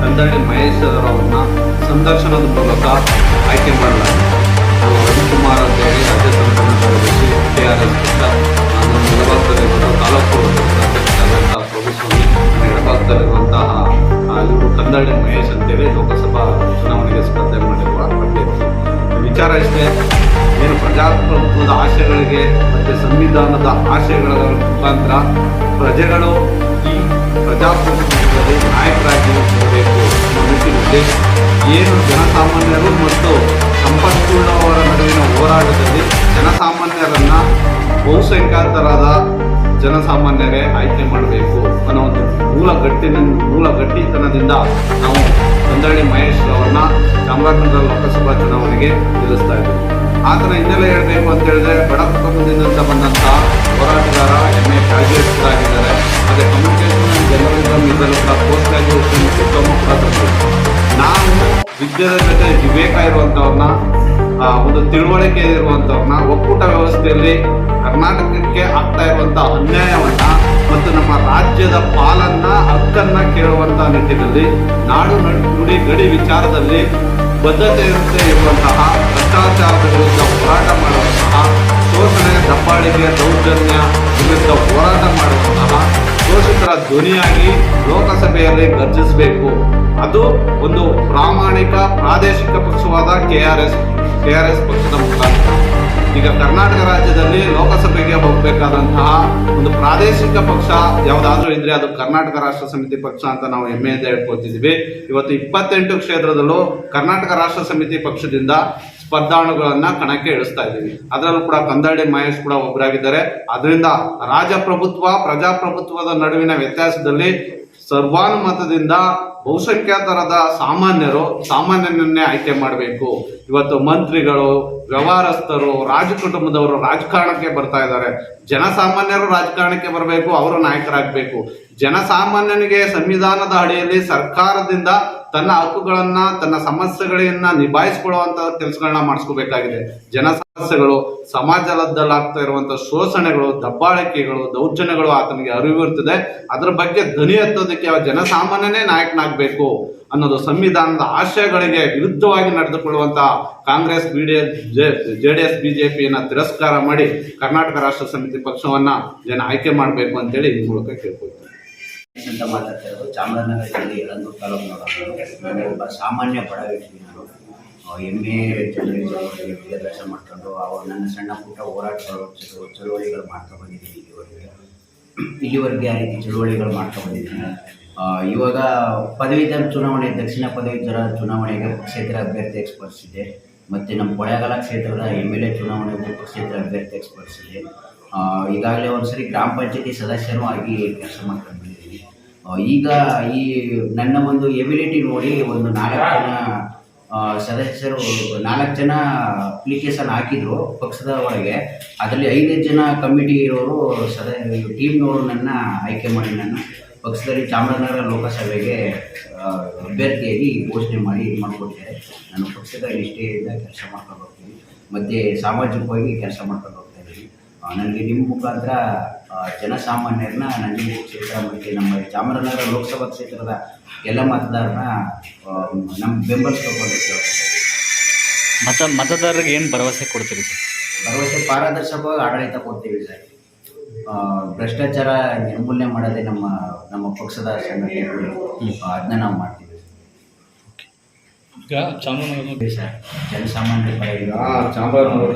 ಕಂದಳ್ಳಿ ಮಹೇಶ್ ಅವರನ್ನು ಸಂದರ್ಶನದ ಮೂಲಕ ಆಯ್ಕೆ ಮಾಡಲಾಗಿದೆ. ರವಿಕುಮಾರ್ ಅಂತೇಳಿ ರಾಜ್ಯ ಸಂಘಟನಾ ಕಾರ್ಯದರ್ಶಿ ಕೆ ಆರ್ ಎಸ್ ಪಕ್ಷ ನಾನು ಎಡಭಾಗದಲ್ಲಿರುವ ತಾಲೂಕು ಅಧ್ಯಕ್ಷರಾದಂತಹ ಪ್ರಭುಸ್ವಾಮಿ ಆ, ಇವರು ಕಂದಳ್ಳಿ ಮಹೇಶ್ ಅಂತೇಳಿ ಲೋಕಸಭಾ ಚುನಾವಣೆಗೆ ಸ್ಪರ್ಧೆ ಮಾಡಿರುವ ಅಭ್ಯರ್ಥಿ ವಿಚಾರ ಇಷ್ಟೇ ಏನು ಪ್ರಜಾಪ್ರಭುತ್ವದ ಆಶಯಗಳಿಗೆ ಮತ್ತು ಸಂವಿಧಾನದ ಆಶಯಗಳ ಮುಖಾಂತರ ಪ್ರಜೆಗಳು ಪ್ರಜಾಪ್ರಭುತ್ವದಲ್ಲಿ ನಾಯಕರಾಗಿ ಅನ್ನೋ ನಿಟ್ಟಿನಲ್ಲಿ ಏನು ಜನಸಾಮಾನ್ಯರು ಮತ್ತು ಸಂಪನ್ಮೂಲವರ ನಡುವಿನ ಹೋರಾಟದಲ್ಲಿ ಜನಸಾಮಾನ್ಯರನ್ನು ಬಹುಸಂಖ್ಯಾತರಾದ ಜನಸಾಮಾನ್ಯರೇ ಆಯ್ಕೆ ಮಾಡಬೇಕು ಅನ್ನೋ ಒಂದು ಮೂಲ ಗಟ್ಟಿನ ಮೂಲ ಗಟ್ಟಿತನದಿಂದ ನಾವು ಕಂದಳ್ಳಿ ಮಹೇಶ್ ಅವರನ್ನ ಚಾಮರಾಜನಗರ ಲೋಕಸಭಾ ಚುನಾವಣೆಗೆ ನಿಲ್ಲಿಸ್ತಾ ಇದ್ದೀವಿ ಆತನ ಹಿನ್ನೆಲೆ ಹೇಳಬೇಕು ಅಂತ ಹೇಳಿದ್ರೆ, ಬಡ ಕುಟುಂಬದಿಂದ ಬಂದಂತಹ ಹೋರಾಟಗಾರ ಎಂ ಎ ಆಗಿದ್ದಾರೆ ಅದೇ ಇದರಲ್ಲೂ ಕೂಡ ಪೋಸ್ಟ್ ಗ್ರಾಜುಯೇಷನ್ ಡಿಪ್ಲೊಮಾ ಕೂಡ ತಂದಿದ್ದೀವಿ ನಾವು ವಿದ್ಯೆ ಜೊತೆ ವಿವೇಕ ಇರುವಂಥವ್ರನ್ನ ಒಂದು ತಿಳುವಳಿಕೆ ಇರುವಂಥವ್ರನ್ನ ಒಕ್ಕೂಟ ವ್ಯವಸ್ಥೆಯಲ್ಲಿ ಕರ್ನಾಟಕಕ್ಕೆ ಆಗ್ತಾ ಇರುವಂತಹ ಅನ್ಯಾಯವನ್ನ ಮತ್ತು ನಮ್ಮ ರಾಜ್ಯದ ಪಾಲನ್ನ, ಹಕ್ಕನ್ನ ಕೇಳುವಂತ ನಿಟ್ಟಿನಲ್ಲಿ ನಡು- ನುಡಿ ಗಡಿ ವಿಚಾರದಲ್ಲಿ ಬದ್ಧತೆ ಇರುತ್ತೆ ಇರುವಂತಹ ಭ್ರಷ್ಟಾಚಾರದ ವಿರುದ್ಧ ಹೋರಾಟ ಮಾಡುವಂತಹ, ಶೋಷಣೆ, ದಬ್ಬಾಳಿಕೆ, ದೌರ್ಜನ್ಯ ವಿರುದ್ಧ ಹೋರಾಟ ಮಾಡುವಂತಹ ಶೋಷಿತರ ಧ್ವನಿಯಾಗಿ ಲೋಕಸಭೆಯಲ್ಲಿ ಗರ್ಜಿಸಬೇಕು. ಅದು ಒಂದು ಪ್ರಾಮಾಣಿಕ ಪ್ರಾದೇಶಿಕ ಪಕ್ಷವಾದ K R S, K R S ಪಕ್ಷದ ಮುಖಾಂತರ ಈಗ ಕರ್ನಾಟಕ ರಾಜ್ಯದಲ್ಲಿ ಲೋಕಸಭೆಗೆ ಹೋಗಬೇಕಾದಂತಹ ಒಂದು ಪ್ರಾದೇಶಿಕ ಪಕ್ಷ ಯಾವುದಾದ್ರೂ ಇದ್ರೆ ಅದು ಕರ್ನಾಟಕ ರಾಷ್ಟ್ರ ಸಮಿತಿ ಪಕ್ಷ ಅಂತ ನಾವು ಹೆಮ್ಮೆಯಿಂದ ಹೇಳ್ಕೊತಿದ್ದೀವಿ ಇವತ್ತು ಇಪ್ಪತ್ತೆಂಟು ಕ್ಷೇತ್ರದಲ್ಲೂ ಕರ್ನಾಟಕ ರಾಷ್ಟ್ರ ಸಮಿತಿ ಪಕ್ಷದಿಂದ ಸ್ಪರ್ಧಾಳುಗಳನ್ನ ಕಣಕ್ಕೆ ಇಳಿಸ್ತಾ ಇದ್ದೀವಿ. ಅದರಲ್ಲೂ ಕೂಡ ಕಂದಾಡಿ ಮಹೇಶ್ ಕೂಡ ಒಬ್ಬರಾಗಿದ್ದಾರೆ ಅದರಿಂದ ರಾಜಪ್ರಭುತ್ವ, ಪ್ರಜಾಪ್ರಭುತ್ವದ ನಡುವಿನ ವ್ಯತ್ಯಾಸದಲ್ಲಿ ಸರ್ವಾನುಮತದಿಂದ ಬಹುಸಂಖ್ಯಾತರದ ಸಾಮಾನ್ಯರು ಸಾಮಾನ್ಯನನ್ನೇ ಆಯ್ಕೆ ಮಾಡಬೇಕು. ಇವತ್ತು ಮಂತ್ರಿಗಳು, ವ್ಯವಹಾರಸ್ಥರು ರಾಜ ಕುಟುಂಬದವರು ರಾಜಕಾರಣಕ್ಕೆ ಬರ್ತಾ ಇದ್ದಾರೆ. ಜನಸಾಮಾನ್ಯರು ರಾಜಕಾರಣಕ್ಕೆ ಬರಬೇಕು, ಅವರು ನಾಯಕರಾಗಬೇಕು. ಜನಸಾಮಾನ್ಯನಿಗೆ ಸಂವಿಧಾನದ ಅಡಿಯಲ್ಲಿ ಸರ್ಕಾರದಿಂದ ತನ್ನ ಹಕ್ಕುಗಳನ್ನ, ತನ್ನ ಸಮಸ್ಯೆಗಳನ್ನ ನಿಭಾಯಿಸಿಕೊಳ್ಳುವಂತ ಕೆಲಸಗಳನ್ನ ಮಾಡಿಸ್ಕೋಬೇಕಾಗಿದೆ. ಜನ ಸಮಸ್ಯೆಗಳು ಸಮಾಜದಲ್ಲಾಗ್ತಾ ಇರುವಂತಹ ಶೋಷಣೆಗಳು, ದಬ್ಬಾಳಿಕೆಗಳು, ದೌರ್ಜನ್ಯಗಳು ಆತನಿಗೆ ಅರಿವಿರುತ್ತದೆ ಅದರ ಬಗ್ಗೆ ಧ್ವನಿ ಎತ್ತೋದಕ್ಕೆ ಯಾವ ಜನಸಾಮಾನ್ಯನೇ ನಾಯಕನಾಗಬೇಕು ಅನ್ನೋದು ಸಂವಿಧಾನದ ಆಶಯಗಳಿಗೆ ವಿರುದ್ಧವಾಗಿ ನಡೆದುಕೊಳ್ಳುವಂತಹ ಕಾಂಗ್ರೆಸ್ ಬಿಡಿ ಜೆ ಡಿ ಎಸ್ ತಿರಸ್ಕಾರ ಮಾಡಿ ಕರ್ನಾಟಕ ರಾಷ್ಟ್ರ ಸಮಿತಿ ಪಕ್ಷವನ್ನ ಜನ ಆಯ್ಕೆ ಮಾಡಬೇಕು ಅಂತೇಳಿ ಈ ಮೂಲಕ ಕೇಳ್ಕೊಳ್ತೀನಿ. ಅಂತ ಸಾಮಾನ್ಯ ಬಡ ವ್ಯಕ್ತಿ ವಿದ್ಯಾಭ್ಯಾಸ ಮಾಡ್ಕೊಂಡು ಅವರು ನನ್ನ ಸಣ್ಣ ಪುಟ್ಟ ಹೋರಾಟಗಳು ಚಳು- ಚಳುವಳಿಗಳು ಮಾಡ್ತಾ ಬಂದಿದ್ದೀನಿ ಇಲ್ಲಿವರೆಗೆ ಇಲ್ಲಿವರೆಗೆ ಆ ರೀತಿ ಚಳುವಳಿಗಳು ಆ, ಇವಾಗ ಪದವೀಧರ ಚುನಾವಣೆ ದಕ್ಷಿಣ ಪದವೀಧರ ಚುನಾವಣೆಗೆ ಪಕ್ಷೇತರ ಅಭ್ಯರ್ಥಿ ಸ್ಪರ್ಶಿಸಿದೆ. ಮತ್ತು ನಮ್ಮ ಕೊಳ್ಳೇಗಾಲ ಕ್ಷೇತ್ರದ ಎಂ ಎಲ್ ಎ ಚುನಾವಣೆಗೂ ಪಕ್ಷೇತರ ಅಭ್ಯರ್ಥಿ ಸ್ಪರ್ಶಿಸಿದೆ. ಈಗಾಗಲೇ ಒಂದು ಸರಿ ಗ್ರಾಮ ಪಂಚಾಯತಿ ಸದಸ್ಯನೂ ಆಗಿ ಕೆಲಸ ಮಾಡ್ಕೊಂಡು ಬಂದಿದ್ದೀನಿ ಈಗ ಈ ನನ್ನ ಒಂದು ಎಬಿಲಿಟಿ ನೋಡಿ ಒಂದು ನಾಲ್ಕು ಜನ ಸದಸ್ಯರು ನಾಲ್ಕು ಜನ ಅಪ್ಲಿಕೇಶನ್ ಹಾಕಿದ್ರು ಪಕ್ಷದ ಒಳಗೆ. ಅದರಲ್ಲಿ ಐದೈದು ಜನ ಕಮಿಟಿ ಇರೋರು ಸದ ಟೀಮ್ನವರು ನನ್ನ ಆಯ್ಕೆ ಮಾಡಿ ನಾನು ಪಕ್ಷದಲ್ಲಿ ಚಾಮರಾಜನಗರ ಲೋಕಸಭೆಗೆ ಅಭ್ಯರ್ಥಿಯಾಗಿ ಘೋಷಣೆ ಮಾಡಿ ಇದು ಮಾಡಿಕೊಟ್ಟಿದ್ದಾರೆ ನಾನು ಪಕ್ಷದ ನಿಷ್ಠೆಯಿಂದ ಕೆಲಸ ಮಾಡ್ಕೊಂಡು ಹೋಗ್ತೀನಿ. ಮತ್ತು ಸಾಮಾಜಿಕವಾಗಿ ಕೆಲಸ ಮಾಡ್ಕೊಂಡು ಹೋಗ್ತಾ ಇದ್ದೀನಿ ಆ, ನನಗೆ ನಿಮ್ಮ ಮುಖಾಂತರ ಜನಸಾಮಾನ್ಯರನ್ನ ನಂಜನಗೂಡು ಕ್ಷೇತ್ರ ಮತ್ತು ನಮ್ಮ ಚಾಮರಾಜನಗರ ಲೋಕಸಭಾ ಕ್ಷೇತ್ರದ ಎಲ್ಲ ಮತದಾರರನ್ನ ನಮ್ಮ ಮೆಂಬರ್ಸ್ ಅಂತ ಮತ ಮತದಾರರಿಗೆ ಏನು ಭರವಸೆ ಕೊಡ್ತೀರಿ ಸರ್? ಭರವಸೆ ಪಾರದರ್ಶಕವಾಗಿ ಆಡಳಿತ ಕೊಡ್ತೀವಿ ಸರ್. ಭ್ರಷ್ಟಾಚಾರ ನಿರ್ಮೂಲನೆ ಮಾಡೋದೇ ನಮ್ಮ ನಮ್ಮ ಪಕ್ಷದ ಸಂಘಟನೆ ಅದನ್ನ ನಾವು ಮಾಡ್ತೀವಿ ಈಗ ಜನಸಾಮಾನ್ಯರ ಚಾಮರಾಜನಗರ